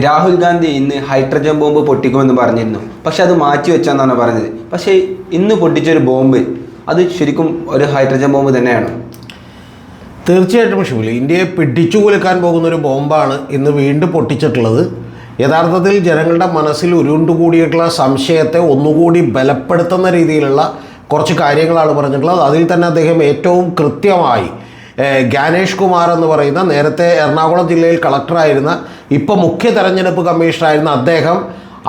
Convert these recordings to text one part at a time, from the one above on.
രാഹുൽ ഗാന്ധി ഇന്ന് hydrogen bomb പൊട്ടിക്കുമെന്ന് പറഞ്ഞിരുന്നു. പക്ഷെ അത് മാറ്റി വെച്ചാന്നാണ് പറഞ്ഞത്. പക്ഷേ ഇന്ന് പൊട്ടിച്ചൊരു ബോംബ് അത് ശരിക്കും ഒരു ഹൈഡ്രജൻ ബോംബ് തന്നെയാണ്. തീർച്ചയായിട്ടും ഷിബിലി ഇന്ത്യയെ പിടിച്ചു കുലുക്കാൻ പോകുന്ന ഒരു ബോംബാണ് ഇന്ന് വീണ്ടും പൊട്ടിച്ചിട്ടുള്ളത്. യഥാർത്ഥത്തിൽ ജനങ്ങളുടെ മനസ്സിൽ ഉരുണ്ടുകൂടിയിട്ടുള്ള സംശയത്തെ ഒന്നുകൂടി ബലപ്പെടുത്തുന്ന രീതിയിലുള്ള കുറച്ച് കാര്യങ്ങളാണ് പറഞ്ഞിട്ടുള്ളത്. അതിൽ തന്നെ അദ്ദേഹം ഏറ്റവും കൃത്യമായി ഗാനേഷ് കുമാർ എന്ന് പറയുന്ന നേരത്തെ എറണാകുളം ജില്ലയിൽ കളക്ടറായിരുന്ന ഇപ്പോൾ മുഖ്യ തെരഞ്ഞെടുപ്പ് കമ്മീഷണറായിരുന്ന അദ്ദേഹം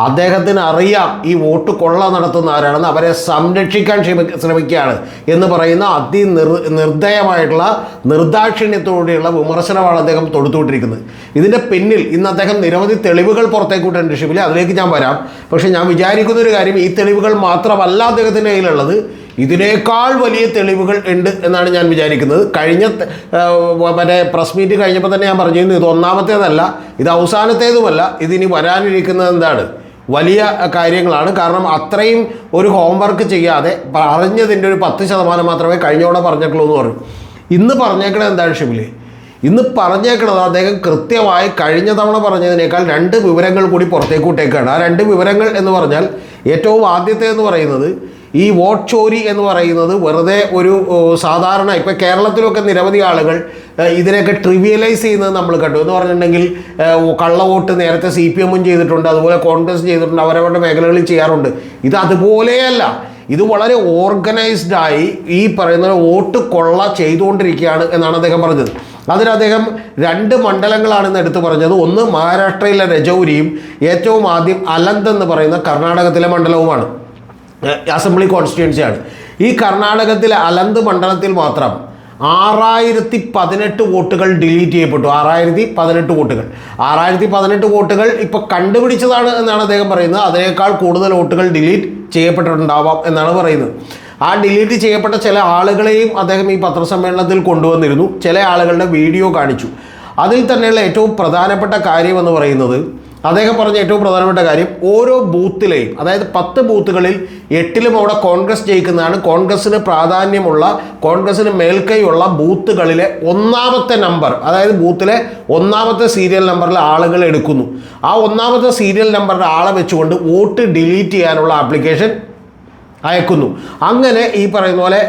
അദ്ദേഹത്തിന് അറിയാം ഈ വോട്ട് കൊള്ള നടത്തുന്ന ആരാണെന്ന് അവരെ സംരക്ഷിക്കാൻ ശ്രമി ശ്രമിക്കുകയാണ് എന്ന് പറയുന്ന അതി നിർ നിർദ്ദയമായിട്ടുള്ള നിർദാക്ഷിണ്യത്തോടെയുള്ള വിമർശനമാണ് അദ്ദേഹം തൊടുത്തുകൊണ്ടിരിക്കുന്നത് ഇതിന്റെ പിന്നിൽ ഇന്ന് അദ്ദേഹം നിരവധി തെളിവുകൾ പുറത്തേക്ക് വിട്ടിട്ടുണ്ട് അതിലേക്ക് ഞാൻ വരാം. പക്ഷേ ഞാൻ വിചാരിക്കുന്ന ഒരു കാര്യം ഈ തെളിവുകൾ മാത്രമല്ല അദ്ദേഹത്തിന്റെ കയ്യിലുള്ളത്. ഇതിനേക്കാൾ വലിയ തെളിവുകൾ ഉണ്ട് എന്നാണ് ഞാൻ വിചാരിക്കുന്നത്. കഴിഞ്ഞ മറ്റേ പ്രസ് മീറ്റ് കഴിഞ്ഞപ്പോൾ തന്നെ ഞാൻ പറഞ്ഞിരുന്നു ഇത് ഒന്നാമത്തേതല്ല ഇത് അവസാനത്തേതുമല്ല ഇതിനി വരാനിരിക്കുന്നത് എന്താണ്? വലിയ കാര്യങ്ങളാണ്. കാരണം അത്രയും ഒരു ഹോംവർക്ക് ചെയ്യാതെ പറഞ്ഞതിന്റെ ഒരു പത്ത് ശതമാനം മാത്രമേ കഴിഞ്ഞോടെ പറഞ്ഞേക്കുള്ളൂ എന്ന് പറഞ്ഞു. ഇന്ന് പറഞ്ഞേക്കണത് എന്താണ് ഷിബിലി? ഇന്ന് പറഞ്ഞേക്കണത് അദ്ദേഹം കൃത്യമായി കഴിഞ്ഞ തവണ പറഞ്ഞതിനേക്കാൾ രണ്ട് വിവരങ്ങൾ കൂടി പുറത്തേക്ക് വിട്ടേക്കാണ് ആ രണ്ട് വിവരങ്ങൾ എന്ന് പറഞ്ഞാൽ ഏറ്റവും ആദ്യത്തെ എന്ന് പറയുന്നത് ഈ വോട്ട് ചോരി എന്ന് പറയുന്നത് വെറുതെ ഒരു സാധാരണ ഇപ്പോൾ കേരളത്തിലൊക്കെ നിരവധി ആളുകൾ ഇതിനെയൊക്കെ ട്രിവിയലൈസ് ചെയ്യുന്നത് നമ്മൾ കണ്ടു. എന്ന് പറഞ്ഞിട്ടുണ്ടെങ്കിൽ കള്ള വോട്ട് നേരത്തെ സി പി എമ്മും ചെയ്തിട്ടുണ്ട് അതുപോലെ കോൺഗ്രസ് ചെയ്തിട്ടുണ്ട് അവരവരുടെ മേഖലകളിൽ ചെയ്യാറുണ്ട്. ഇത് അതുപോലെയല്ല. ഇത് വളരെ ഓർഗനൈസ്ഡ് ആയി ഈ പറയുന്ന വോട്ട് കൊള്ള ചെയ്തുകൊണ്ടിരിക്കുകയാണ് എന്നാണ് അദ്ദേഹം പറഞ്ഞത്. അതിന് അദ്ദേഹം രണ്ട് മണ്ഡലങ്ങളാണെന്ന് എടുത്തു പറഞ്ഞത്. ഒന്ന് മഹാരാഷ്ട്രയിലെ രജൗരിയും ഏറ്റവും ആദ്യം അലന്ത് എന്ന് പറയുന്ന കർണാടകത്തിലെ മണ്ഡലവുമാണ്. അസംബ്ലി കോൺസ്റ്റിറ്റ്യുവൻസിയാണ്. ഈ കർണാടകത്തിലെ അലന്ത് മണ്ഡലത്തിൽ മാത്രം ആറായിരത്തി പതിനെട്ട് വോട്ടുകൾ ഡിലീറ്റ് ചെയ്യപ്പെട്ടു. ആറായിരത്തി പതിനെട്ട് വോട്ടുകൾ. ആറായിരത്തി പതിനെട്ട് വോട്ടുകൾ ഇപ്പോൾ കണ്ടുപിടിച്ചതാണ് എന്നാണ് അദ്ദേഹം പറയുന്നത്. അതിനേക്കാൾ കൂടുതൽ വോട്ടുകൾ ഡിലീറ്റ് ചെയ്യപ്പെട്ടിട്ടുണ്ടാവാം എന്നാണ് പറയുന്നത്. ആ ഡിലീറ്റ് ചെയ്യപ്പെട്ട ചില ആളുകളെയും അദ്ദേഹം ഈ പത്രസമ്മേളനത്തിൽ കൊണ്ടുവന്നിരുന്നു. ചില ആളുകളുടെ വീഡിയോ കാണിച്ചു. അതിൽ തന്നെയുള്ള ഏറ്റവും പ്രധാനപ്പെട്ട കാര്യം എന്ന് പറയുന്നത് അദ്ദേഹം പറഞ്ഞ ഏറ്റവും പ്രധാനപ്പെട്ട കാര്യം ഓരോ ബൂത്തിലെയും അതായത് പത്ത് ബൂത്തുകളിൽ എട്ടിലും അവിടെ കോൺഗ്രസ് ജയിക്കുന്നതാണ്. കോൺഗ്രസ്സിന് പ്രാധാന്യമുള്ള കോൺഗ്രസ്സിന് മേൽക്കൈയുള്ള ബൂത്തുകളിലെ ഒന്നാമത്തെ നമ്പർ അതായത് ബൂത്തിലെ ഒന്നാമത്തെ സീരിയൽ നമ്പറിലെ ആളുകൾ എടുക്കുന്നു. ആ ഒന്നാമത്തെ സീരിയൽ നമ്പറിന്റെ ആളെ വെച്ചുകൊണ്ട് വോട്ട് ഡിലീറ്റ് ചെയ്യാനുള്ള ആപ്ലിക്കേഷൻ അയക്കുന്നു. അങ്ങനെ ഈ പറയുന്ന പോലെ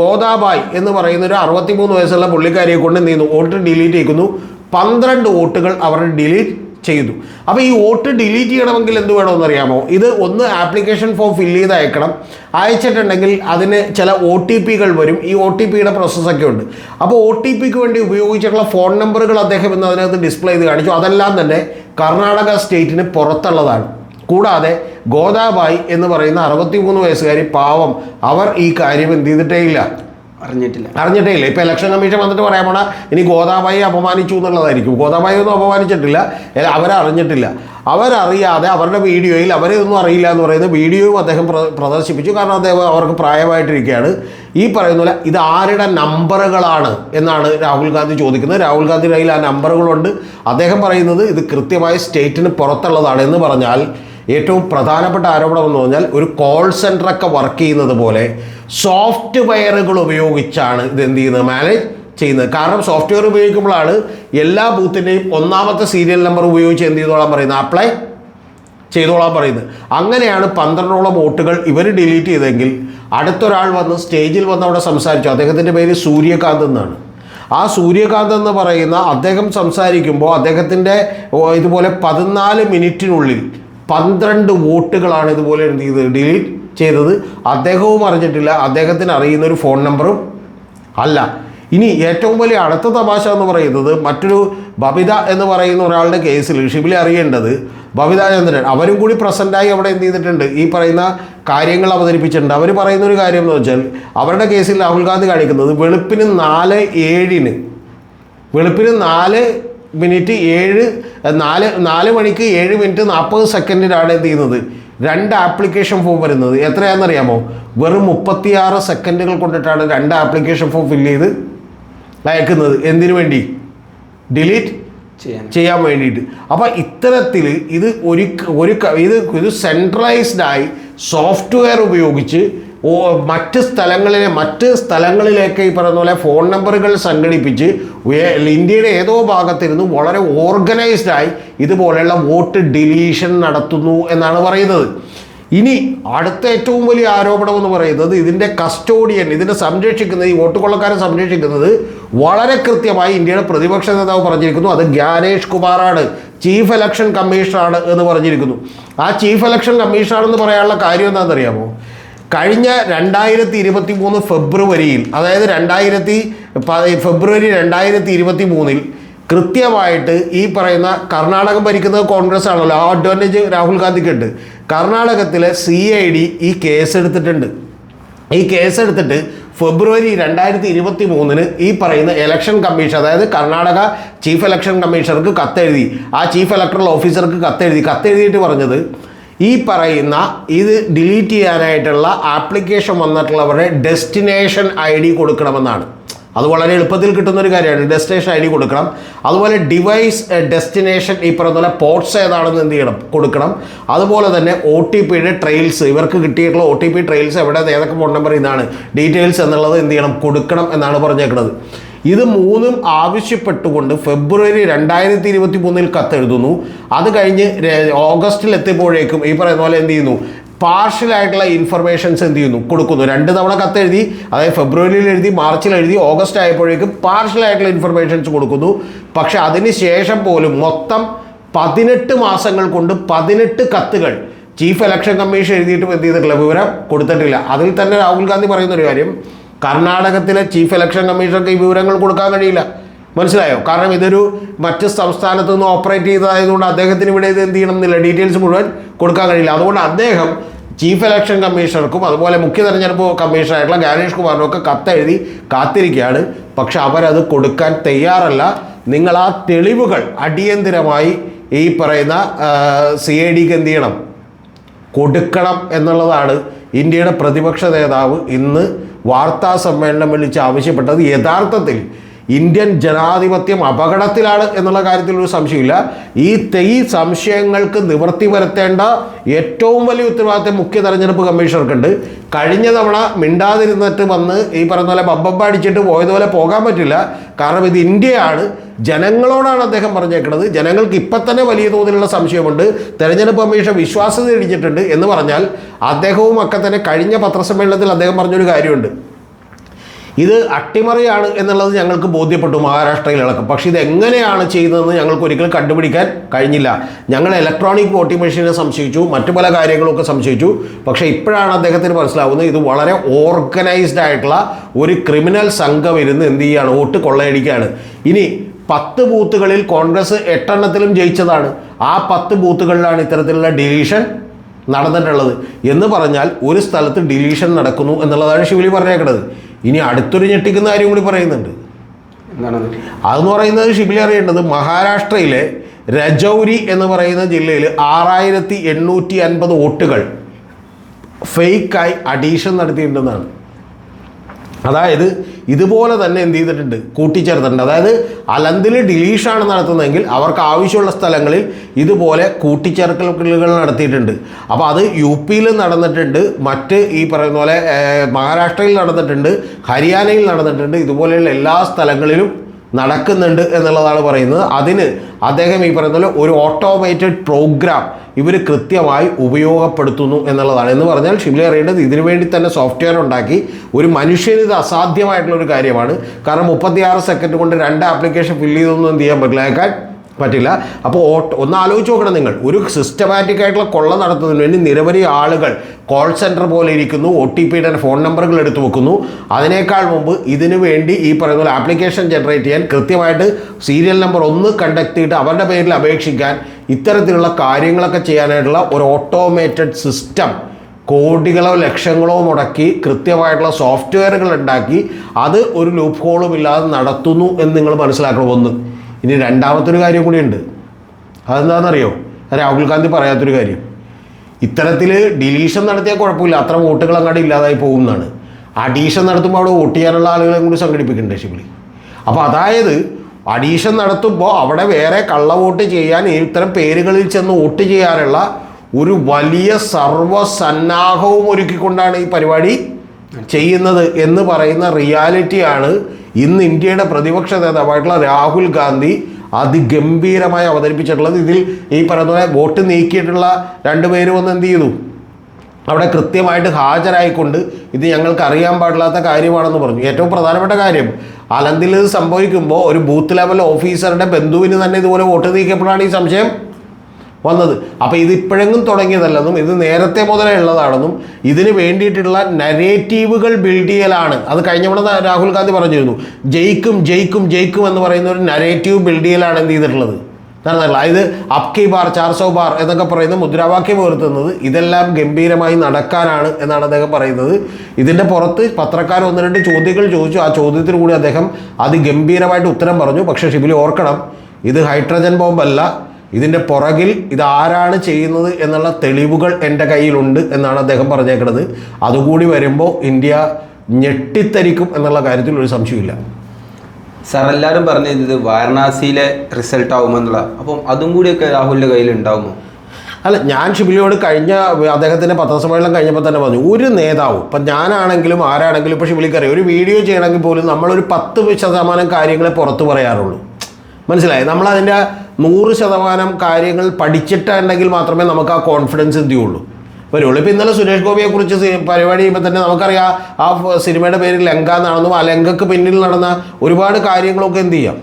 ഗോദാബായ് എന്ന് പറയുന്ന ഒരു അറുപത്തിമൂന്ന് വയസ്സുള്ള പുള്ളിക്കാരിയെ കൊണ്ട് നീന്നു വോട്ട് ഡിലീറ്റ് ചെയ്യുന്നു പന്ത്രണ്ട് വോട്ടുകൾ അവരുടെ ഡിലീറ്റ് ചെയ്തു. അപ്പോൾ ഈ വോട്ട് ഡിലീറ്റ് ചെയ്യണമെങ്കിൽ എന്ത് വേണമെന്ന് അറിയാമോ ഇത് ഒന്ന് ആപ്ലിക്കേഷൻ ഫോം ഫില്ല് ചെയ്ത് അയക്കണം അയച്ചിട്ടുണ്ടെങ്കിൽ അതിന് ചില ഒ ടി പികൾ വരും. ഈ ഒ ടി പിയുടെ പ്രോസസ്സൊക്കെ ഉണ്ട്. അപ്പോൾ ഒ ടി പിക്ക് വേണ്ടി ഉപയോഗിച്ചിട്ടുള്ള ഫോൺ നമ്പറുകൾ അദ്ദേഹം ഇന്ന് അതിനകത്ത് ഡിസ്പ്ലേ ചെയ്ത് കാണിച്ചു. അതെല്ലാം തന്നെ കർണാടക സ്റ്റേറ്റിന് പുറത്തുള്ളതാണ്. കൂടാതെ ഗോദാബായി എന്ന് പറയുന്ന അറുപത്തിമൂന്ന് വയസ്സുകാരി പാവം. അവർ ഈ കാര്യം എന്ത് ചെയ്തിട്ടേ ഇല്ല. അറിഞ്ഞിട്ടില്ല. അറിഞ്ഞിട്ടേ ഇല്ല ഇപ്പോൾ ഇലക്ഷൻ കമ്മീഷൻ വന്നിട്ട് പറയാൻ പോണ ഇനി ഗോദാബായി അപമാനിച്ചു എന്നുള്ളതായിരിക്കും. ഗോദാബായി ഒന്നും അപമാനിച്ചിട്ടില്ല. അവരറിഞ്ഞിട്ടില്ല. അവരറിയാതെ അവരുടെ വീഡിയോയിൽ അവരെ ഒന്നും അറിയില്ല എന്ന് പറയുന്ന വീഡിയോയും അദ്ദേഹം പ്രദർശിപ്പിച്ചു. കാരണം അദ്ദേഹം അവർക്ക് പ്രായമായിട്ടിരിക്കുകയാണ്. ഈ പറയുന്ന പോലെ ഇത് ആരുടെ നമ്പറുകളാണ് എന്നാണ് രാഹുൽ ഗാന്ധി ചോദിക്കുന്നത്. രാഹുൽ ഗാന്ധിയുടെ കയ്യിൽ ആ നമ്പറുകളുണ്ട്. അദ്ദേഹം പറയുന്നത് ഇത് കൃത്യമായ സ്റ്റേറ്റിന് പുറത്തുള്ളതാണ് എന്ന് പറഞ്ഞാൽ ഏറ്റവും പ്രധാനപ്പെട്ട ആരോപണം എന്ന് പറഞ്ഞാൽ ഒരു കോൾ സെന്ററൊക്കെ വർക്ക് ചെയ്യുന്നത് പോലെ സോഫ്റ്റ്വെയറുകൾ ഉപയോഗിച്ചാണ് ഇത് എന്ത് ചെയ്യുന്നത്? മാനേജ് ചെയ്യുന്നത്. കാരണം സോഫ്റ്റ്വെയർ ഉപയോഗിക്കുമ്പോഴാണ് എല്ലാ ബൂത്തിന്റെയും ഒന്നാമത്തെ സീരിയൽ നമ്പർ ഉപയോഗിച്ച് എന്ത് ചെയ്തോളാൻ പറയുന്നത്? അപ്ലൈ ചെയ്തോളാൻ പറയുന്നത്. അങ്ങനെയാണ് പന്ത്രണ്ടോളം വോട്ടുകൾ ഇവർ ഡിലീറ്റ് ചെയ്തെങ്കിൽ അടുത്തൊരാൾ വന്ന് സ്റ്റേജിൽ വന്ന് അവിടെ സംസാരിച്ചു. അദ്ദേഹത്തിന്റെ പേര് സൂര്യകാന്ത് എന്നാണ്. ആ സൂര്യകാന്ത് എന്ന് പറയുന്ന അദ്ദേഹം സംസാരിക്കുമ്പോൾ അദ്ദേഹത്തിന്റെ ഇതുപോലെ പതിനാല് മിനിറ്റിനുള്ളിൽ പന്ത്രണ്ട് വോട്ടുകളാണ് ഇതുപോലെ എന്ത് ചെയ്തത്? ഡിലീറ്റ് ചെയ്തത്. അദ്ദേഹവും അറിഞ്ഞിട്ടില്ല. അദ്ദേഹത്തിന് അറിയുന്ന ഒരു ഫോൺ നമ്പറും അല്ല. ഇനി ഏറ്റവും വലിയ അടുത്ത തമാശ എന്ന് പറയുന്നത് മറ്റൊരു ബബിത എന്ന് പറയുന്ന ഒരാളുടെ കേസിൽ ഷിബിലി അറിയേണ്ടത് ബബിത ചന്ദ്രൻ. അവരും കൂടി പ്രസന്റായി അവിടെ എന്ത് ചെയ്തിട്ടുണ്ട്? ഈ പറയുന്ന കാര്യങ്ങൾ അവതരിപ്പിച്ചിട്ടുണ്ട്. അവർ പറയുന്ന ഒരു കാര്യം എന്ന് വെച്ചാൽ അവരുടെ കേസിൽ രാഹുൽ ഗാന്ധി കാണിക്കുന്നത് വെളുപ്പിന് നാല് ഏഴിന്. വെളുപ്പിന് നാല് മിനിറ്റ് ഏഴ് നാല് നാല് മണിക്ക് ഏഴ് മിനിറ്റ് നാൽപ്പത് സെക്കൻഡിലാണ് എന്ത് ചെയ്യുന്നത്? രണ്ട് ആപ്ലിക്കേഷൻ ഫോം വരുന്നത്. എത്രയാണെന്നറിയാമോ? വെറും മുപ്പത്തിയാറ് സെക്കൻഡുകൾ കൊണ്ടിട്ടാണ് രണ്ട് ആപ്ലിക്കേഷൻ ഫോം ഫില്ല് ചെയ്ത് അയക്കുന്നത്. എന്തിനു വേണ്ടി? ഡിലീറ്റ് ചെയ്യാൻ. വേണ്ടിയിട്ട്. അപ്പോൾ ഇത്തരത്തിൽ ഇത് ഒരു ഒരു ഇത് ഇത് സെൻട്രലൈസ്ഡായി സോഫ്റ്റ്വെയർ ഉപയോഗിച്ച് ഓ മറ്റ് സ്ഥലങ്ങളിലെ മറ്റ് സ്ഥലങ്ങളിലേക്ക് ഈ പറയുന്ന പോലെ ഫോൺ നമ്പറുകൾ സംഘടിപ്പിച്ച് ഇന്ത്യയുടെ ഏതോ ഭാഗത്തിരുന്ന് വളരെ ഓർഗനൈസ്ഡായി ഇതുപോലെയുള്ള വോട്ട് ഡിലീഷൻ നടത്തുന്നു എന്നാണ് പറയുന്നത്. ഇനി അടുത്ത ഏറ്റവും വലിയ ആരോപണം എന്ന് പറയുന്നത് ഇതിന്റെ കസ്റ്റോഡിയൻ ഇതിനെ സംരക്ഷിക്കുന്നത് ഈ വോട്ട് കൊള്ളക്കാരെ സംരക്ഷിക്കുന്നത് വളരെ കൃത്യമായി ഇന്ത്യയുടെ പ്രതിപക്ഷ നേതാവ് പറഞ്ഞിരിക്കുന്നു. അത് ജ്ഞാനേഷ് കുമാറാണ് ചീഫ് ഇലക്ഷൻ കമ്മീഷണറാണ് എന്ന് പറഞ്ഞിരിക്കുന്നു. ആ ചീഫ് ഇലക്ഷൻ കമ്മീഷണർ എന്ന് പറയാനുള്ള കാര്യം എന്താണെന്നറിയാമോ? കഴിഞ്ഞ രണ്ടായിരത്തി ഇരുപത്തി മൂന്ന് ഫെബ്രുവരിയിൽ അതായത് രണ്ടായിരത്തി ഫെബ്രുവരി രണ്ടായിരത്തി ഇരുപത്തി മൂന്നിൽ കൃത്യമായിട്ട് ഈ പറയുന്ന കർണാടകം ഭരിക്കുന്നത് കോൺഗ്രസ് ആണല്ലോ. ആ അഡ്വാന്റേജ് രാഹുൽ ഗാന്ധിക്ക് ഉണ്ട്. കർണാടകത്തിലെ സി ഐ ഡി ഈ കേസ് എടുത്തിട്ടുണ്ട്. ഈ കേസ് എടുത്തിട്ട് ഫെബ്രുവരി രണ്ടായിരത്തി ഇരുപത്തി മൂന്നിന് ഈ പറയുന്ന ഇലക്ഷൻ കമ്മീഷൻ അതായത് കർണാടക ചീഫ് ഇലക്ഷൻ കമ്മീഷണർക്ക് കത്തെഴുതി. ആ ചീഫ് ഇലക്ടറൽ ഓഫീസർക്ക് കത്തെഴുതി. കത്തെഴുതിയിട്ട് പറഞ്ഞത് ഈ പറയുന്ന ഇത് ഡിലീറ്റ് ചെയ്യാനായിട്ടുള്ള ആപ്ലിക്കേഷൻ വന്നിട്ടുള്ളവരുടെ ഡെസ്റ്റിനേഷൻ ഐ ഡി കൊടുക്കണമെന്നാണ്. അത് വളരെ എളുപ്പത്തിൽ കിട്ടുന്ന ഒരു കാര്യമാണ്. ഡെസ്റ്റിനേഷൻ ഐ ഡി കൊടുക്കണം. അതുപോലെ ഡിവൈസ് ഡെസ്റ്റിനേഷൻ ഈ പറയുന്ന പോലെ പോർട്സ് ഏതാണെന്ന് എന്ത് ചെയ്യണം? കൊടുക്കണം. അതുപോലെ തന്നെ ഒ ടി പിയുടെ ട്രെയിൽസ്. ഇവർക്ക് കിട്ടിയിട്ടുള്ള ഒ ടി പി ട്രെയിൽസ് എവിടെ ഏതൊക്കെ ഫോൺ നമ്പർ ഇതാണ്? ഡീറ്റെയിൽസ് എന്നുള്ളത് എന്ത് ചെയ്യണം? കൊടുക്കണം എന്നാണ് പറഞ്ഞേക്കുന്നത്. ഇത് മൂന്നും ആവശ്യപ്പെട്ടുകൊണ്ട് ഫെബ്രുവരി രണ്ടായിരത്തി ഇരുപത്തി മൂന്നിൽ കത്തെഴുതുന്നു. അത് കഴിഞ്ഞ് ഓഗസ്റ്റിൽ എത്തിയപ്പോഴേക്കും ഈ പറയുന്ന പോലെ എന്ത് ചെയ്യുന്നു? പാർഷ്യലായിട്ടുള്ള ഇൻഫർമേഷൻസ് എന്ത് ചെയ്യുന്നു? കൊടുക്കുന്നു. രണ്ട് തവണ കത്തെഴുതി അതായത് ഫെബ്രുവരിയിൽ എഴുതി മാർച്ചിൽ എഴുതി ഓഗസ്റ്റ് ആയപ്പോഴേക്കും പാർഷ്യലായിട്ടുള്ള ഇൻഫർമേഷൻസ് കൊടുക്കുന്നു. പക്ഷേ അതിന് ശേഷം പോലും മൊത്തം പതിനെട്ട് മാസങ്ങൾ കൊണ്ട് പതിനെട്ട് കത്തുകൾ ചീഫ് ഇലക്ഷൻ കമ്മീഷൻ എഴുതിയിട്ടും എന്ത് ചെയ്തിട്ടില്ല വിവരം കൊടുത്തിട്ടില്ല. അതിൽ തന്നെ രാഹുൽ ഗാന്ധി പറയുന്നൊരു കാര്യം കർണാടകത്തിലെ ചീഫ് ഇലക്ഷൻ കമ്മീഷണർക്ക് ഈ വിവരങ്ങൾ കൊടുക്കാൻ കഴിയില്ല. മനസ്സിലായോ? കാരണം ഇതൊരു മറ്റ് സംസ്ഥാനത്ത് നിന്ന് ഓപ്പറേറ്റ് ചെയ്തതായതുകൊണ്ട് അദ്ദേഹത്തിന് ഇവിടെ ഇത് എന്ത് ചെയ്യണം എന്നില്ല. ഡീറ്റെയിൽസ് മുഴുവൻ കൊടുക്കാൻ കഴിയില്ല. അതുകൊണ്ട് അദ്ദേഹം ചീഫ് ഇലക്ഷൻ കമ്മീഷണർക്കും അതുപോലെ മുഖ്യ തെരഞ്ഞെടുപ്പ് കമ്മീഷണറായിട്ടുള്ള ഗാനേഷ് കുമാറിനും ഒക്കെ കത്തെഴുതി കാത്തിരിക്കുകയാണ്. പക്ഷെ അവരത് കൊടുക്കാൻ തയ്യാറല്ല. നിങ്ങൾ ആ തെളിവുകൾ അടിയന്തിരമായി ഈ പറയുന്ന സി ഐ ഡിക്ക് എന്ത് ചെയ്യണം? കൊടുക്കണം എന്നുള്ളതാണ് ഇന്ത്യയുടെ പ്രതിപക്ഷ നേതാവ് ഇന്ന് വാർത്താ സമ്മേളനം വിളിച്ച് ആവശ്യപ്പെട്ടത് യഥാർത്ഥത്തിൽ ഇന്ത്യൻ ജനാധിപത്യം അപകടത്തിലാണ് എന്നുള്ള കാര്യത്തിൽ ഒരു സംശയമില്ല. ഈ തെയ് സംശയങ്ങൾക്ക് നിവൃത്തി വരുത്തേണ്ട ഏറ്റവും വലിയ ഉത്തരവാദിത്തം മുഖ്യ തെരഞ്ഞെടുപ്പ് കമ്മീഷണർക്കുണ്ട്. കഴിഞ്ഞ തവണ മിണ്ടാതിരുന്നിട്ട് വന്ന് ഈ പറയുന്ന പോലെ ബബ്ബപ്പ അടിച്ചിട്ട് പോയതുപോലെ പോകാൻ പറ്റില്ല. കാരണം ഇത് ഇന്ത്യയാണ്. ജനങ്ങളോടാണ് അദ്ദേഹം പറഞ്ഞേക്കുന്നത് ജനങ്ങൾക്ക് ഇപ്പം തന്നെ വലിയ തോതിലുള്ള സംശയമുണ്ട്. തെരഞ്ഞെടുപ്പ് കമ്മീഷൻ വിശ്വാസ്യത ഇടിച്ചിട്ടുണ്ട് എന്ന് പറഞ്ഞാൽ അദ്ദേഹവും ഒക്കെ തന്നെ കഴിഞ്ഞ പത്രസമ്മേളനത്തിൽ അദ്ദേഹം പറഞ്ഞൊരു കാര്യമുണ്ട്. ഇത് അട്ടിമറിയാണ് എന്നുള്ളത് ഞങ്ങൾക്ക് ബോധ്യപ്പെട്ടു മഹാരാഷ്ട്രയിലടക്കം പക്ഷേ ഇത് എങ്ങനെയാണ് ചെയ്യുന്നതെന്ന് ഞങ്ങൾക്ക് ഒരിക്കലും കണ്ടുപിടിക്കാൻ കഴിഞ്ഞില്ല. ഞങ്ങൾ ഇലക്ട്രോണിക് വോട്ടിംഗ് മെഷീനെ സംശയിച്ചു മറ്റു പല കാര്യങ്ങളൊക്കെ സംശയിച്ചു. പക്ഷേ ഇപ്പോഴാണ് അദ്ദേഹത്തിന് മനസ്സിലാവുന്നത് ഇത് വളരെ ഓർഗനൈസ്ഡ് ആയിട്ടുള്ള ഒരു ക്രിമിനൽ സംഘം ഇരുന്ന് എന്ത് ചെയ്യുകയാണ് വോട്ട് കൊള്ളയടിക്കുകയാണ്. ഇനി പത്ത് ബൂത്തുകളിൽ കോൺഗ്രസ് എട്ടെണ്ണത്തിലും ജയിച്ചതാണ്. ആ പത്ത് ബൂത്തുകളിലാണ് ഇത്തരത്തിലുള്ള ഡിലീഷൻ നടന്നിട്ടുള്ളത്. എന്ന് പറഞ്ഞാൽ ഒരു സ്ഥലത്ത് ഡിലീഷൻ നടക്കുന്നു എന്നുള്ളതാണ് ശിവലി പറഞ്ഞേക്കുന്നത്. ഇനി അടുത്തൊരു ഞെട്ടിക്കുന്ന കാര്യം കൂടി പറയുന്നുണ്ട്. അതെന്ന് പറയുന്നത് ഷിബിലി അറിയേണ്ടത് മഹാരാഷ്ട്രയിലെ രജൗരി എന്ന് പറയുന്ന ജില്ലയിൽ ആറായിരത്തി എണ്ണൂറ്റി അൻപത് വോട്ടുകൾ ഫേക്കായി അഡീഷൻ നടത്തിയിട്ടുണ്ടെന്നാണ്. അതായത് ഇതുപോലെ തന്നെ എന്ത് ചെയ്തിട്ടുണ്ട്? കൂട്ടിച്ചേർത്തിട്ടുണ്ട്. അതായത് അലന്തിൽ ഡിലീഷാണ് നടത്തുന്നതെങ്കിൽ അവർക്ക് ആവശ്യമുള്ള സ്ഥലങ്ങളിൽ ഇതുപോലെ കൂട്ടിച്ചേർക്കലുകൾ നടത്തിയിട്ടുണ്ട്. അപ്പോൾ അത് യു പിയിൽ നടന്നിട്ടുണ്ട്. മറ്റ് ഈ പറയുന്ന പോലെ മഹാരാഷ്ട്രയിൽ നടന്നിട്ടുണ്ട്. ഹരിയാനയിൽ നടന്നിട്ടുണ്ട്. ഇതുപോലെയുള്ള എല്ലാ സ്ഥലങ്ങളിലും നടക്കുന്നുണ്ട് എന്നുള്ളതാണ് പറയുന്നത്. അതിന് അദ്ദേഹം ഈ പറയുന്ന പോലെ ഒരു ഓട്ടോമേറ്റഡ് പ്രോഗ്രാം ഇവർ കൃത്യമായി ഉപയോഗപ്പെടുത്തുന്നു എന്നുള്ളതാണ്. എന്ന് പറഞ്ഞാൽ ഷിംല അറിയേണ്ടത് ഇതിനു വേണ്ടി തന്നെ സോഫ്റ്റ്വെയർ ഉണ്ടാക്കി ഒരു മനുഷ്യന് ഇത് അസാധ്യമായിട്ടുള്ള ഒരു കാര്യമാണ്. കാരണം മുപ്പത്തിയാറ് സെക്കൻഡ് കൊണ്ട് രണ്ട് ആപ്ലിക്കേഷൻ ഫില്ല് ചെയ്തൊന്നും എന്ത് ചെയ്യാൻ പറ്റില്ല. അയക്കാൻ പറ്റില്ല. അപ്പോൾ ഓട്ട് ഒന്ന് ആലോചിച്ച് നോക്കണം നിങ്ങൾ. ഒരു സിസ്റ്റമാറ്റിക് ആയിട്ടുള്ള കൊള്ള നടത്തുന്നതിന് വേണ്ടി നിരവധി ആളുകൾ കോൾ സെന്റർ പോലെ ഇരിക്കുന്നു ഒ ടി പിയുടെ ഫോൺ നമ്പറുകൾ എടുത്തു വെക്കുന്നു. അതിനേക്കാൾ മുമ്പ് ഇതിനു വേണ്ടി ഈ പറയുന്ന പോലെ ആപ്ലിക്കേഷൻ ജനറേറ്റ് ചെയ്യാൻ കൃത്യമായിട്ട് സീരിയൽ നമ്പർ ഒന്ന് കണ്ടക്ട് ചെയ്തിട്ട് അവരുടെ പേരിൽ അപേക്ഷിക്കാൻ ഇത്തരത്തിലുള്ള കാര്യങ്ങളൊക്കെ ചെയ്യാനായിട്ടുള്ള ഒരു ഓട്ടോമേറ്റഡ് സിസ്റ്റം കോടികളോ ലക്ഷങ്ങളോ മുടക്കി കൃത്യമായിട്ടുള്ള സോഫ്റ്റ്വെയറുകൾ ഉണ്ടാക്കി അത് ഒരു ലൂപ്പ് ഹോളും ഇല്ലാതെ നടത്തുന്നു എന്ന് നിങ്ങൾ മനസ്സിലാക്കണം ഒന്ന്. ഇനി രണ്ടാമത്തൊരു കാര്യം കൂടിയുണ്ട്. അതെന്താണെന്നറിയോ? അത് രാഹുൽ ഗാന്ധി പറയാത്തൊരു കാര്യം. ഇത്തരത്തിൽ ഡിലീഷൻ നടത്തിയാൽ കുഴപ്പമില്ല. അത്ര വോട്ടുകൾ അങ്ങോട്ട് ഇല്ലാതായി പോകും എന്നാണ് അഡീഷൻ നടത്തുമ്പോൾ അവിടെ വോട്ട് ചെയ്യാനുള്ള ആളുകളെ കൂടി സംഘടിപ്പിക്കണ്ടേ ശിബിളി അപ്പോൾ അതായത് അഡീഷൻ നടത്തുമ്പോൾ അവിടെ വേറെ കള്ള വോട്ട് ചെയ്യാൻ ഇത്തരം പേരുകളിൽ ചെന്ന് വോട്ട് ചെയ്യാനുള്ള ഒരു വലിയ സർവസന്നാഹവും ഒരുക്കിക്കൊണ്ടാണ് ഈ പരിപാടി ചെയ്യുന്നത് എന്ന് പറയുന്ന റിയാലിറ്റിയാണ് ഇന്ന് ഇന്ത്യയുടെ പ്രതിപക്ഷ നേതാവായിട്ടുള്ള രാഹുൽ ഗാന്ധി അതിഗംഭീരമായി അവതരിപ്പിച്ചിട്ടുള്ളത് ഇതിൽ ഈ പോലെ വോട്ട് നീക്കിയിട്ടുള്ള രണ്ടുപേരും ഒന്ന് എന്ത് ചെയ്തു? അവിടെ കൃത്യമായിട്ട് ഹാജരായിക്കൊണ്ട് ഇത് ഞങ്ങൾക്ക് അറിയാൻ പാടില്ലാത്ത കാര്യമാണെന്ന് പറഞ്ഞു. ഏറ്റവും പ്രധാനപ്പെട്ട കാര്യം അലന്തിൽ ഇത് സംഭവിക്കുമ്പോൾ ഒരു ബൂത്ത് ലെവൽ ഓഫീസറുടെ ബന്ധുവിന് തന്നെ ഇതുപോലെ വോട്ട് നീക്കിയപ്പോഴാണ് ഈ സംശയം. വന്നത്. അപ്പോൾ ഇത് ഇപ്പോഴെങ്കിലും തുടങ്ങിയതല്ലെന്നും ഇത് നേരത്തെ മുതലേ ഉള്ളതാണെന്നും ഇതിന് വേണ്ടിയിട്ടുള്ള നരേറ്റീവുകൾ ബിൽഡ് ചെയ്യലാണ്. അത് കഴിഞ്ഞ കഴിഞ്ഞവിടെ രാഹുൽ ഗാന്ധി പറഞ്ഞിരുന്നു ജയിക്കും ജയിക്കും ജയിക്കും എന്ന് പറയുന്ന ഒരു നരേറ്റീവ് ബിൽഡ് ചെയ്യലാണ് എന്ത് ചെയ്തിട്ടുള്ളത്. നടന്നിട്ടുള്ളത് അതായത് അപ്കി ബാർ ചാർസോ ബാർ എന്നൊക്കെ പറയുന്ന മുദ്രാവാക്യം ഉയർത്തുന്നത് ഇതെല്ലാം ഗംഭീരമായി നടക്കാനാണ് എന്നാണ് അദ്ദേഹം പറയുന്നത്. ഇതിന്റെ പുറത്ത് പത്രക്കാർ ഒന്ന് രണ്ട് ചോദ്യങ്ങൾ ചോദിച്ചു. ആ ചോദ്യത്തിന് കൂടി അദ്ദേഹം അതിഗംഭീരമായിട്ട് ഉത്തരം പറഞ്ഞു. പക്ഷേ ഷിബിലി ഓർക്കണം ഇത് ഹൈഡ്രജൻ ബോംബല്ല. ഇതിന്റെ പുറകിൽ ഇത് ആരാണ് ചെയ്യുന്നത് എന്നുള്ള തെളിവുകൾ എന്റെ കയ്യിലുണ്ട് എന്നാണ് അദ്ദേഹം പറഞ്ഞേക്കുന്നത് അതുകൂടി വരുമ്പോൾ ഇന്ത്യ ഞെട്ടിത്തരിക്കും എന്നുള്ള കാര്യത്തിൽ ഒരു സംശയമില്ല സാർ എല്ലാവരും പറഞ്ഞു ഇത് വാരണാസിയിലെ റിസൾട്ട് ആവുമെന്നുള്ള. അപ്പം അതും കൂടിയൊക്കെ രാഹുലിന്റെ കയ്യിൽ ഉണ്ടാവുമോ അല്ല ഞാൻ ഷിബിലിയോട് കഴിഞ്ഞ അദ്ദേഹത്തിന്റെ പത്രസമ്മേളനം കഴിഞ്ഞപ്പോൾ തന്നെ പറഞ്ഞു ഒരു നേതാവും ഇപ്പം ഞാനാണെങ്കിലും ആരാണെങ്കിലും ഇപ്പോൾ ഷിബിലിക്കറിയാം ഒരു വീഡിയോ ചെയ്യണമെങ്കിൽ പോലും നമ്മളൊരു പത്ത് ശതമാനം കാര്യങ്ങളെ പുറത്ത് പറയാറുള്ളൂ. മനസ്സിലായി? നമ്മളതിന്റെ നൂറ് ശതമാനം കാര്യങ്ങൾ പഠിച്ചിട്ടുണ്ടെങ്കിൽ മാത്രമേ നമുക്ക് ആ കോൺഫിഡൻസ് എന്ത് ചെയ്യുള്ളൂ. വരുള്ളൂ ഇപ്പം ഇന്നലെ സുരേഷ് ഗോപിയെ കുറിച്ച് പരിപാടി ചെയ്യുമ്പോൾ തന്നെ നമുക്കറിയാം ആ സിനിമയുടെ പേര് ലങ്ക എന്നാണെന്നും ആ ലങ്കക്ക് പിന്നിൽ നടന്ന ഒരുപാട് കാര്യങ്ങളൊക്കെ എന്ത് ചെയ്യാം?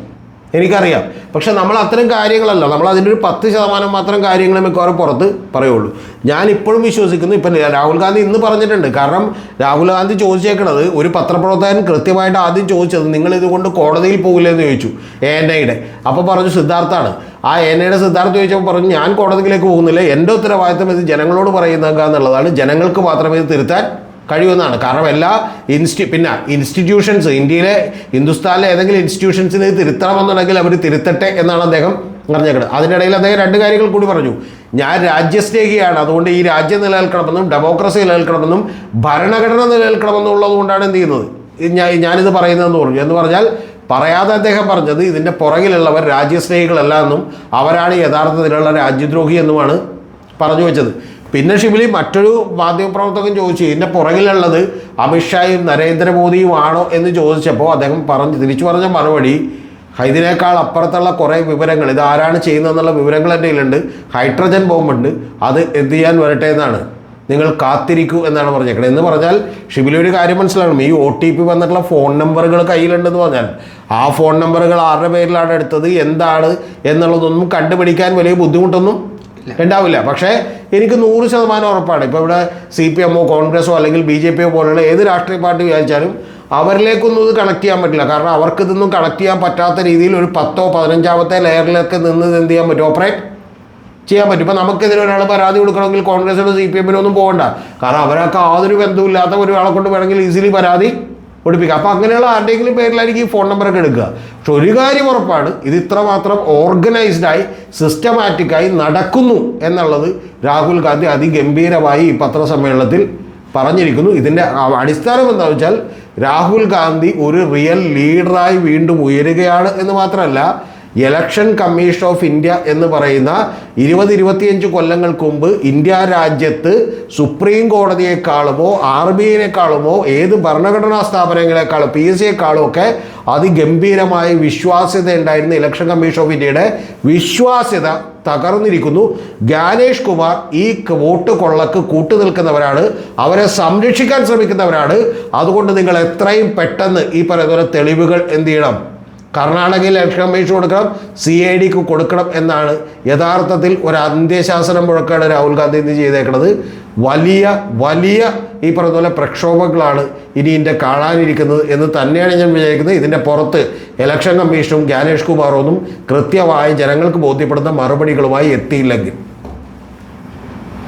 എനിക്കറിയാം. പക്ഷെ നമ്മൾ അത്തരം കാര്യങ്ങളല്ല. നമ്മൾ അതിന്റെ ഒരു പത്ത് ശതമാനം മാത്രം കാര്യങ്ങൾ മിക്കവാറും പുറത്ത് പറയുള്ളൂ. ഞാൻ ഇപ്പോഴും വിശ്വസിക്കുന്നു ഇപ്പം രാഹുൽ ഗാന്ധി ഇന്ന് പറഞ്ഞിട്ടുണ്ട്. കാരണം രാഹുൽ ഗാന്ധി ചോദിച്ചേക്കണത് ഒരു പത്രപ്രവർത്തകൻ കൃത്യമായിട്ട് ആദ്യം ചോദിച്ചത് നിങ്ങൾ ഇതുകൊണ്ട് കോടതിയിൽ പോകില്ലെന്ന് ചോദിച്ചു എ എൻ ഐയുടെ. അപ്പോൾ പറഞ്ഞു സിദ്ധാർത്ഥാണ് ആ ഐയുടെ സിദ്ധാർത്ഥ ചോദിച്ചപ്പോൾ പറഞ്ഞു ഞാൻ കോടതിയിലേക്ക് പോകുന്നില്ല. എന്റെ ഉത്തരവാദിത്തം ഇത് ജനങ്ങളോട് പറയുന്നേക്കുക എന്നുള്ളതാണ്. ജനങ്ങൾക്ക് മാത്രമേ ഇത് തിരുത്താൻ കഴിയുമെന്നാണ്. കാരണം എല്ലാ ഇൻസ്റ്റി പിന്നെ ഇൻസ്റ്റിറ്റ്യൂഷൻസ് ഇന്ത്യയിലെ ഹിന്ദുസ്ഥാനിലെ ഏതെങ്കിലും ഇൻസ്റ്റിറ്റ്യൂഷൻസിന് തിരുത്തണമെന്നുണ്ടെങ്കിൽ അവർ തിരുത്തട്ടെ എന്നാണ് അദ്ദേഹം പറഞ്ഞേക്കുന്നത്. അതിനിടയിൽ അദ്ദേഹം രണ്ട് കാര്യങ്ങൾ കൂടി പറഞ്ഞു. ഞാൻ രാജ്യസ്നേഹിയാണ്. അതുകൊണ്ട് ഈ രാജ്യം നിലനിൽക്കണമെന്നും ഡെമോക്രസി നിലനിൽക്കണമെന്നും ഭരണഘടന നിലനിൽക്കണമെന്നുള്ളത് കൊണ്ടാണ് എന്ത് ചെയ്യുന്നത്? ഞാനിത് പറയുന്നതെന്ന് പറഞ്ഞു. എന്ന് പറഞ്ഞാൽ പറയാതെ അദ്ദേഹം പറഞ്ഞത് ഇതിന്റെ പുറകിലുള്ളവർ രാജ്യസ്നേഹികളല്ല എന്നും അവരാണ് യഥാർത്ഥത്തിലുള്ള രാജ്യദ്രോഹി എന്നുമാണ് പറഞ്ഞു വെച്ചത്. പിന്നെ ഷിബിലി മറ്റൊരു മാധ്യമപ്രവർത്തകൻ ചോദിച്ചു ഇതിന്റെ പുറകിലുള്ളത് അമിത്ഷായും നരേന്ദ്രമോദിയും ആണോ എന്ന് ചോദിച്ചപ്പോൾ അദ്ദേഹം പറഞ്ഞു തിരിച്ചു പറഞ്ഞ മറുപടി ഇതിനേക്കാൾ അപ്പുറത്തുള്ള കുറേ വിവരങ്ങൾ ഇത് ആരാണ് ചെയ്യുന്നതെന്നുള്ള വിവരങ്ങൾ എന്റെ കയ്യിലുണ്ട്. ഹൈഡ്രജൻ ബോംബുണ്ട്. അത് എന്ത് ചെയ്യാൻ വരട്ടെ എന്നാണ്. നിങ്ങൾ കാത്തിരിക്കൂ എന്നാണ് പറഞ്ഞേക്കുന്നത് എന്ന് പറഞ്ഞാൽ ഷിബിലി ഒരു കാര്യം മനസ്സിലാകണം ഈ ഒ ടി പി വന്നിട്ടുള്ള ഫോൺ നമ്പറുകൾ കയ്യിലുണ്ടെന്ന് പറഞ്ഞാൽ ആ ഫോൺ നമ്പറുകൾ ആരുടെ പേരിലാണ് എടുത്തത് എന്താണ് എന്നുള്ളതൊന്നും കണ്ടുപിടിക്കാൻ വലിയ ബുദ്ധിമുട്ടൊന്നും ഉണ്ടാവില്ല. പക്ഷേ എനിക്ക് നൂറ് ശതമാനം ഉറപ്പാണ്. ഇപ്പോൾ ഇവിടെ സി പി എമ്മോ കോൺഗ്രസോ അല്ലെങ്കിൽ ബി ജെ പിയോ പോലുള്ള ഏത് രാഷ്ട്രീയ പാർട്ടി വിചാരിച്ചാലും അവരിലേക്കൊന്നും ഇത് കണക്ട് ചെയ്യാൻ പറ്റില്ല. കാരണം അവർക്ക് ഇതൊന്നും കണക്ട് ചെയ്യാൻ പറ്റാത്ത രീതിയിൽ ഒരു പത്തോ പതിനഞ്ചാമത്തെ ലെയറിലൊക്കെ നിന്ന് എന്ത് ചെയ്യാൻ പറ്റും? ഓപ്പറേറ്റ് ചെയ്യാൻ പറ്റും. ഇപ്പം നമുക്കെതിരെ ഒരാൾ പരാതി കൊടുക്കണമെങ്കിൽ കോൺഗ്രസിനോ സി പി എമ്മിനോ ഒന്നും പോകണ്ട. കാരണം അവരൊക്കെ യാതൊരു ബന്ധവുമില്ലാത്ത ഒരാളെ കൊണ്ട് വേണമെങ്കിൽ ഈസിലി പരാതി ഒടിപ്പിക്കുക അപ്പോൾ അങ്ങനെയുള്ള ആരുടെയെങ്കിലും പേരിലായിരിക്കും ഈ ഫോൺ നമ്പറൊക്കെ എടുക്കുക. പക്ഷെ ഒരു കാര്യം ഉറപ്പാണ്. ഇത് ഇത്രമാത്രം ഓർഗനൈസ്ഡായി സിസ്റ്റമാറ്റിക്കായി നടക്കുന്നു എന്നുള്ളത് രാഹുൽ ഗാന്ധി അതിഗംഭീരമായി ഈ പത്രസമ്മേളനത്തിൽ പറഞ്ഞിരിക്കുന്നു. ഇതിന്റെ അടിസ്ഥാനം എന്താണെന്ന് വെച്ചാൽ രാഹുൽ ഗാന്ധി ഒരു റിയൽ ലീഡറായി വീണ്ടും ഉയരുകയാണ് എന്ന് മാത്രമല്ല ഇലക്ഷൻ കമ്മീഷൻ ഓഫ് ഇന്ത്യ എന്ന് പറയുന്ന ഇരുപത് ഇരുപത്തിയഞ്ച് കൊല്ലങ്ങൾക്ക് മുമ്പ് ഇന്ത്യ രാജ്യത്ത് സുപ്രീം കോടതിയെക്കാളുമോ ആർ ബി ഐനേക്കാളുമോ ഏത് ഭരണഘടനാ സ്ഥാപനങ്ങളെക്കാളും പി എസ് സിയെക്കാളും ഒക്കെ അതിഗംഭീരമായ വിശ്വാസ്യത ഉണ്ടായിരുന്ന ഇലക്ഷൻ കമ്മീഷൻ ഓഫ് ഇന്ത്യയുടെ വിശ്വാസ്യത തകർന്നിരിക്കുന്നു. ഗാനേഷ് കുമാർ ഈ വോട്ട് കൊള്ളക്ക് കൂട്ടു നിൽക്കുന്നവരാണ്. അവരെ സംരക്ഷിക്കാൻ ശ്രമിക്കുന്നവരാണ്. അതുകൊണ്ട് നിങ്ങൾ എത്രയും പെട്ടെന്ന് ഈ പറയുന്ന തെളിവുകൾ എന്ത് ചെയ്യണം? കർണാടകയിൽ ഇലക്ഷൻ കമ്മീഷൻ കൊടുക്കണം സി ഐ ഡിക്ക് കൊടുക്കണം എന്നാണ് യഥാർത്ഥത്തിൽ ഒരു അന്ത്യശാസനം മുഴക്കാണ് രാഹുൽ ഗാന്ധി ഇന്ന് ചെയ്തേക്കുന്നത് വലിയ വലിയ ഈ പറഞ്ഞ പോലെ പ്രക്ഷോഭങ്ങളാണ് ഇനി ഇതിന്റെ കാണാനിരിക്കുന്നത് എന്ന് തന്നെയാണ് ഞാൻ വിചാരിക്കുന്നത്. ഇതിന്റെ പുറത്ത് ഇലക്ഷൻ കമ്മീഷനും ജ്ഞാനേഷ് കുമാറും ഒന്നും കൃത്യമായി ജനങ്ങൾക്ക് ബോധ്യപ്പെടുന്ന മറുപടികളുമായി എത്തിയില്ലെങ്കിൽ.